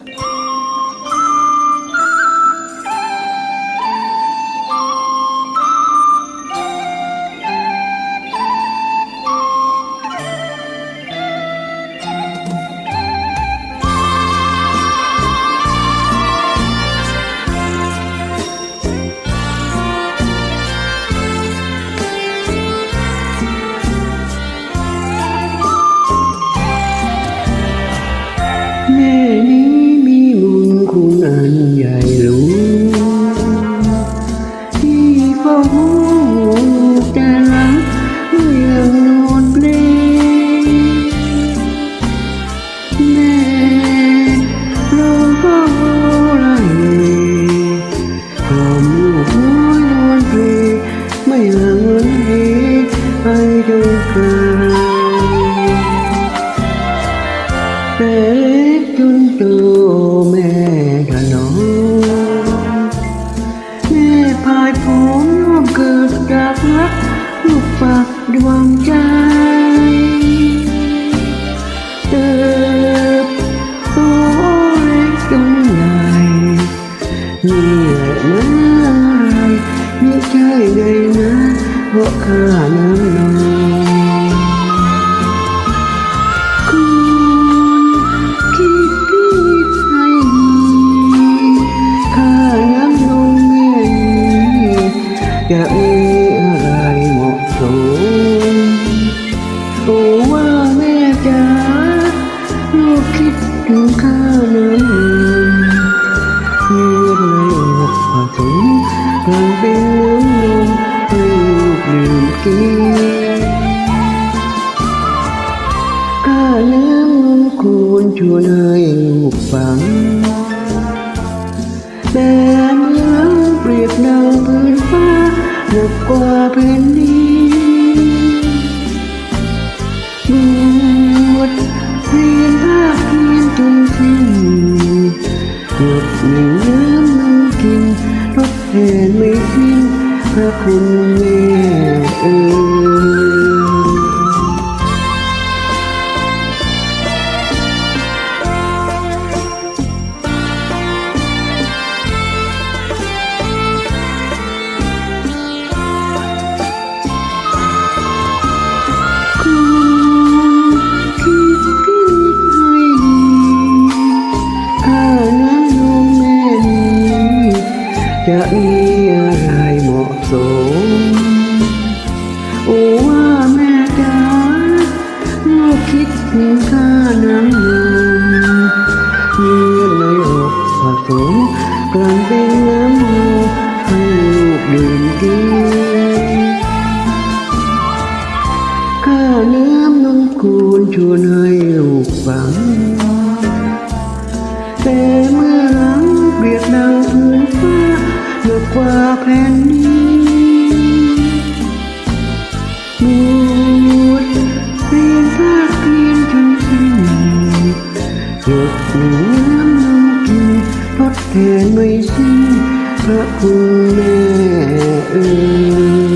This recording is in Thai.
แม่ ที่เฝ้าห่วงแต่รักยังนอนเปลแม่เราก็ไล่กล่อมลูกน้อยนอนเพลไม่ห่างเหินเหไปจนไกลแต่จนโตแม่ถนอม พราะข้าน้ำนองคุณคิดผิดให้ข้ายังลงแม่นี้จะมีอะไรเหมาะสมโอ้ว่าแม่จ๋าลูกคิดถึงข้า ข้าเลี้ยงนคุณชวนให้ลูกฟัง แต่เมื่อเปรียบดังพื้นฟ้าหนักกว่าแผ่นดินบวชเรียนภาคเพียนจนสิ้นหยดหนึ่งน้ำมันกินทดแทนไม่สิ้นพระคุณแม่เอ๋ย จะมีอะไรเหมาะสมโอ้ว่าแม่จ๋าลูกคิดถึงข้านั้นนมเลื กกว่าแผ่นดินมูดเรียนภาคเพียนจนสิ้นหยดหนึ่งน้ำนมกินทดแทนไม่สิ้นพระคุณแม่เอ๋ย